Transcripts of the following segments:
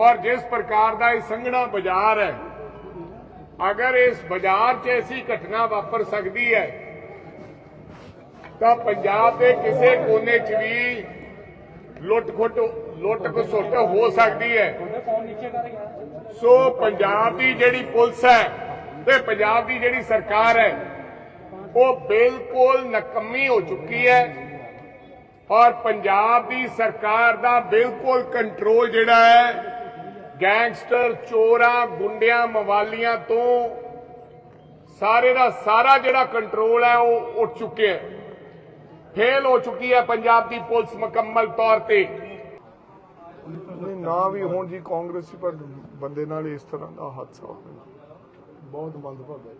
ਔਰ ਜਿਸ ਪ੍ਰਕਾਰ ਦਾ ਇਹ ਸੰਘਣਾ ਬਾਜ਼ਾਰ ਹੈ, ਅਗਰ ਇਸ ਬਾਜ਼ਾਰ 'ਚ ਐਸੀ ਘਟਨਾ ਵਾਪਰ ਸਕਦੀ ਹੈ, ਤਾਂ ਪੰਜਾਬ ਦੇ ਕਿਸੇ ਕੋਨੇ 'ਚ ਵੀ ਲੁੱਟ ਖੁੱਟ ਲੁੱਟ ਖਸੁੱਟ ਹੋ ਸਕਦੀ ਹੈ। ਸੋ ਪੰਜਾਬ ਦੀ ਜਿਹੜੀ ਪੁਲਿਸ ਹੈ ਤੇ ਪੰਜਾਬ ਦੀ ਜਿਹੜੀ ਸਰਕਾਰ ਹੈ, ਉਹ ਬਿਲਕੁਲ ਨਕਮੀ ਹੋ ਚੁੱਕੀ ਹੈ ਔਰ ਪੰਜਾਬ ਦੀ ਸਰਕਾਰ ਦਾ ਬਿਲਕੁਲ ਕੰਟਰੋਲ ਜਿਹੜਾ ਹੈ ਗੈਂਗਸਟਰ, ਚੋਰਾਂ, ਗੁੰਡਿਆਂ, ਮਵਾਲੀਆਂ ਤੋਂ ਸਾਰੇ ਦਾ ਸਾਰਾ ਜਿਹੜਾ ਕੰਟਰੋਲ ਹੈ ਉਹ ਉੱਠ ਚੁੱਕਿਆ ਹੈ। ਫੇਲ ਹੋ ਚੁੱਕੀ ਹੈ ਪੰਜਾਬ ਦੀ ਪੁਲਿਸ ਮੁਕੰਮਲ ਤੌਰ ਤੇ। ਨਾ ਵੀ ਹੋਣ ਜੀ ਕਾਂਗਰਸੀ, ਪਰ ਬੰਦੇ ਨਾਲ ਇਸ ਤਰ੍ਹਾਂ ਦਾ ਹਾਦਸਾ ਹੋਇਆ ਬਹੁਤ ਮੰਦਭਾਗਾ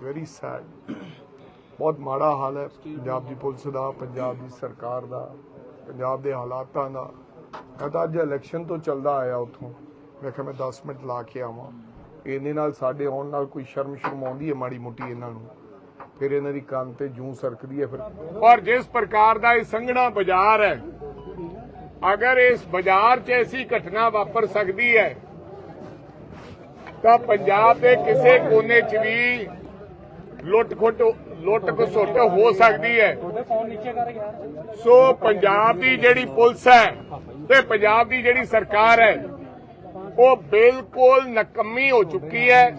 ਵੈਰੀ ਸੈਡ ਬਹੁਤ ਮਾੜਾ ਹਾਲ ਹੈ। ਪੰਜਾਬ ਦੀ ਪੁਲਿਸ ਦਾ, ਪੰਜਾਬ ਦੀ ਸਰਕਾਰ ਦਾ, ਪੰਜਾਬ ਦੇ ਹਾਲਾਤਾਂ ਦਾ। ਮੈਂ ਤਾਂ ਅੱਜ ਇਲੈਕਸ਼ਨ ਤੋਂ ਚੱਲਦਾ ਆਇਆ ਉੱਥੋਂ। ਮੈਂ ਕਿਹਾ ਮੈਂ 10 ਮਿੰਟ ਲਾ ਕੇ ਆਵਾਂ। ਇਹਦੇ ਨਾਲ ਸਾਡੇ ਆਉਣ ਨਾਲ ਕੋਈ ਸ਼ਰਮ ਸ਼ਰਮ ਆਉਂਦੀ ਹੈ ਮਾੜੀ ਮੋਟੀ ਇਹਨਾਂ ਨੂੰ? ਫਿਰ ਇਹਨਾਂ ਦੀ ਕੰਨ ਤੇ ਜੂੰ ਸਰਕਦੀ ਹੈ ਫਿਰ। ਔਰ ਜਿਸ ਪ੍ਰਕਾਰ ਦਾ ਇਹ ਸੰਘਣਾ ਬਾਜ਼ਾਰ ਹੈ ਅਗਰ ਇਸ ਬਾਜ਼ਾਰ 'ਚ ਐਸੀ ਘਟਨਾ ਵਾਪਰ ਸਕਦੀ ਹੈ ਤਾਂ ਪੰਜਾਬ ਦੇ ਕਿਸੇ ਕੋਨੇ 'ਚ ਵੀ ਲੁੱਟ ਖੁੱਟ ਲੁੱਟ ਖਸੁੱਟ ਹੋ ਸਕਦੀ ਹੈ। ਸੋ ਪੰਜਾਬ ਦੀ ਜਿਹੜੀ ਪੁਲਿਸ ਹੈ ਤੇ ਪੰਜਾਬ ਦੀ ਜਿਹੜੀ ਸਰਕਾਰ ਹੈ, ਉਹ ਬਿਲਕੁਲ ਨਕਮੀ ਹੋ ਚੁੱਕੀ ਹੈ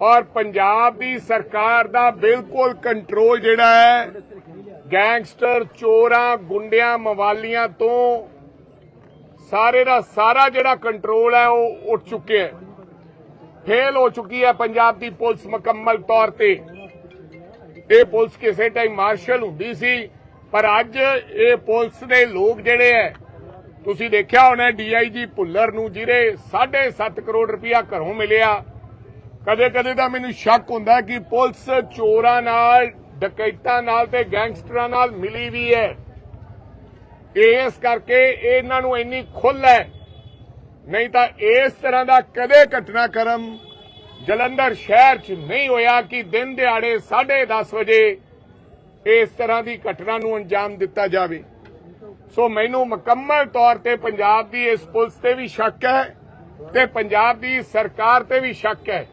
ਔਰ ਪੰਜਾਬ ਦੀ ਸਰਕਾਰ ਦਾ ਬਿਲਕੁਲ ਕੰਟਰੋਲ ਜਿਹੜਾ ਹੈ, ਗੈਂਗਸਟਰ, ਚੋਰਾਂ, ਗੁੰਡਿਆਂ, ਮਵਾਲੀਆਂ ਤੋਂ ਸਾਰੇ ਦਾ ਸਾਰਾ ਜਿਹੜਾ ਕੰਟਰੋਲ ਹੈ, ਉਹ ਉੱਠ ਚੁੱਕਿਆ ਹੈ। ਫੇਲ ਹੋ ਚੁੱਕੀ ਹੈ ਪੰਜਾਬ ਦੀ ਪੁਲਿਸ ਮੁਕੰਮਲ ਤੌਰ ਤੇ। ਇਹ ਪੁਲਿਸ ਕਿਸੇ ਟਾਈਮ ਮਾਰਸ਼ਲ ਹੁੰਦੀ ਸੀ, ਪਰ ਅੱਜ ਇਹ ਪੁਲਿਸ ਦੇ ਲੋਕ ਜਿਹੜੇ ਹੈ ਤੁਸੀਂ ਦੇਖਿਆ ਹੋਣਾ ਡੀਆਈਜੀ ਭੁੱਲਰ ਨੂੰ, ਜਿਹਦੇ 7.5 ਕਰੋੜ ਰੁਪਇਆ ਘਰੋਂ ਮਿਲਿਆ। ਕਦੇ ਕਦੇ ਤਾਂ ਮੈਨੂੰ ਸ਼ੱਕ ਹੁੰਦਾ ਕਿ ਪੁਲਿਸ ਚੋਰਾਂ ਨਾਲ, ਡਕੈਤਾਂ ਨਾਲ ਤੇ ਗੈਂਗਸਟਰਾਂ ਨਾਲ ਮਿਲੀ ਵੀ ਹੈ। ਇਸ ਕਰਕੇ ਇਹਨਾਂ ਨੂੰ ਇੰਨੀ ਖੁੱਲ ਹੈ। ਨਹੀਂ ਤਾਂ ਇਸ ਤਰ੍ਹਾਂ ਦਾ ਕਦੇ ਘਟਨਾਕ੍ਰਮ ਜਲੰਧਰ ਸ਼ਹਿਰ 'ਚ ਨਹੀਂ ਹੋਇਆ ਕਿ ਦਿਨ ਦਿਹਾੜੇ 10:30 ਵਜੇ ਇਸ ਤਰ੍ਹਾਂ ਦੀ ਘਟਨਾ ਨੂੰ ਅੰਜਾਮ ਦਿੱਤਾ ਜਾਵੇ। ਸੋ ਮੈਨੂੰ ਮੁਕੰਮਲ ਤੌਰ ਤੇ ਪੰਜਾਬ ਦੀ ਇਸ ਪੁਲਿਸ ਤੇ ਵੀ ਸ਼ੱਕ ਹੈ ਤੇ ਪੰਜਾਬ ਦੀ ਸਰਕਾਰ ਤੇ ਵੀ ਸ਼ੱਕ ਹੈ।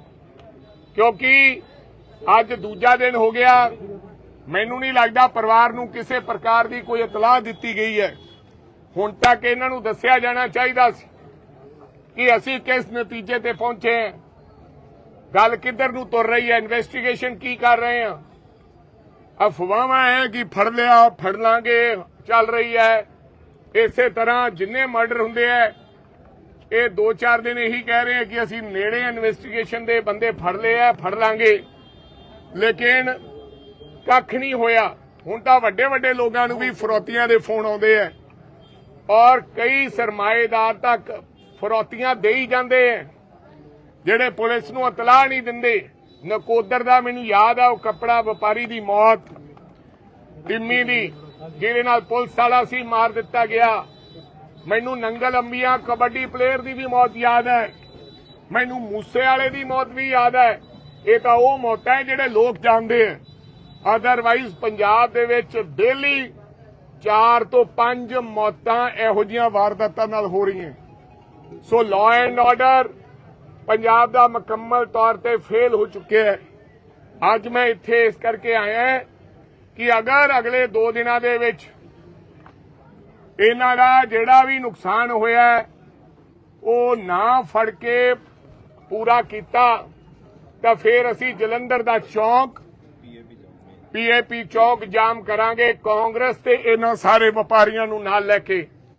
ਕਿਉਂਕਿ ਅੱਜ ਦੂਜਾ ਦਿਨ ਹੋ ਗਿਆ, ਮੈਨੂੰ ਨਹੀਂ ਲੱਗਦਾ ਪਰਿਵਾਰ ਨੂੰ ਕਿਸੇ ਪ੍ਰਕਾਰ ਦੀ ਕੋਈ ਇਤਲਾਹ ਦਿੱਤੀ ਗਈ ਹੈ। ਹੁਣ ਤੱਕ ਇਹਨਾਂ ਨੂੰ ਦੱਸਿਆ ਜਾਣਾ ਚਾਹੀਦਾ ਸੀ ਕਿ ਅਸੀਂ ਕਿਸ ਨਤੀਜੇ ਤੇ ਪਹੁੰਚੇ ਹਾਂ। ਗੱਲ ਕਿੱਧਰ ਨੂੰ ਤੁਰ ਰਹੀ ਹੈ ਇਨਵੈਸਟੀਗੇਸ਼ਨ ਕੀ ਕਰ ਰਹੇ ਹਾਂ। ਅਫਵਾਹਾਂ ਹੈ ਕਿ ਫੜ ਲਿਆ, ਫੜ ਲਾਂਗੇ। ਚੱਲ ਰਹੀ ਹੈ। ਇਸੇ ਤਰ੍ਹਾਂ ਜਿੰਨੇ ਮਰਡਰ ਹੁੰਦੇ ਆ ਇਹ 2-4 ਦਿਨ ਇਹੀ ਕਹਿ ਰਹੇ ਆ ਕਿ ਅਸੀਂ ਨੇੜੇ ਇਨਵੈਸਟੀਗੇਸ਼ਨ ਦੇ ਬੰਦੇ ਫੜ ਲਏ ਆ ਫੜ ਲਾਂਗੇ। ਲੇਕਿਨ ਕੱਖ ਨਹੀਂ ਹੋਇਆ। ਹੁਣ ਤਾਂ ਵੱਡੇ ਵੱਡੇ ਲੋਕਾਂ ਨੂੰ ਵੀ ਫਰੋਤੀਆਂ ਦੇ ਫੋਨ ਆਉਂਦੇ ਆ ਔਰ ਕਈ ਸਰਮਾਏਦਾਰ ਤੱਕ ਫਰੋਤੀਆਂ ਦੇ ਹੀ ਜਾਂਦੇ ਆ ਜਿਹੜੇ ਪੁਲਿਸ ਨੂੰ ਇਤਲਾਹ ਨਹੀਂ ਦਿੰਦੇ, ਨਕੋਦਰ ਦਾ ਮੈਨੂੰ ਯਾਦ ਆ, ਉਹ ਕੱਪੜਾ ਵਪਾਰੀ ਦੀ ਮੌਤ ਟਿੰਮੀ ਦੀ। ਜਿਹਦੇ ਨਾਲ ਪੁਲਿਸ ਵਾਲਾ ਸੀ, ਮਾਰ ਦਿੱਤਾ ਗਿਆ। ਮੈਨੂੰ ਨੰਗਲ ਅੰਬੀਆਂ ਕਬੱਡੀ ਪਲੇਅਰ ਦੀ ਵੀ ਮੌਤ ਯਾਦ ਹੈ। ਮੈਨੂੰ ਮੂਸੇ ਵਾਲੇ ਦੀ ਮੌਤ ਵੀ ਯਾਦ ਹੈ। ਇਹ ਤਾਂ ਉਹ ਮੌਤਾਂ ਹੈ ਜਿਹੜੇ ਲੋਕ ਜਾਣਦੇ ਆ ਅਦਰਵਾਈਜ਼ ਪੰਜਾਬ ਦੇ ਵਿੱਚ ਡੇਲੀ 4 ਤੋਂ 5 ਮੌਤਾਂ ਇਹੋ ਜੀਆਂ ਵਾਰਦਾਤਾਂ ਨਾਲ ਹੋ ਰਹੀਆਂ। So law and order Punjab ਦਾ ਮੁਕੰਮਲ ਤੌਰ ਤੇ ਫੇਲ ਹੋ ਚੁੱਕਿਆ ਹੈ। ਅੱਜ ਮੈਂ ਇੱਥੇ ਇਸ ਕਰਕੇ ਆਇਆ ਹਾਂ ਕਿ ਅਗਰ ਅਗਲੇ 2 ਦਿਨਾਂ ਦੇ ਵਿੱਚ ਇਹਨਾਂ ਦਾ ਜਿਹੜਾ ਵੀ ਨੁਕਸਾਨ ਹੋਇਆ ਉਹ ਨਾ ਫੜ ਕੇ ਪੂਰਾ ਕੀਤਾ, ਤਾਂ ਫਿਰ ਅਸੀਂ ਜਲੰਧਰ ਦਾ ਚੌਂਕ ਪੀਏਪੀ ਚੌਕ ਜਾਮ ਕਰਾਂਗੇ, ਕਾਂਗਰਸ ਤੇ ਇਹਨਾਂ ਸਾਰੇ ਵਪਾਰੀਆਂ ਨੂੰ ਨਾਲ ਲੈ ਕੇ।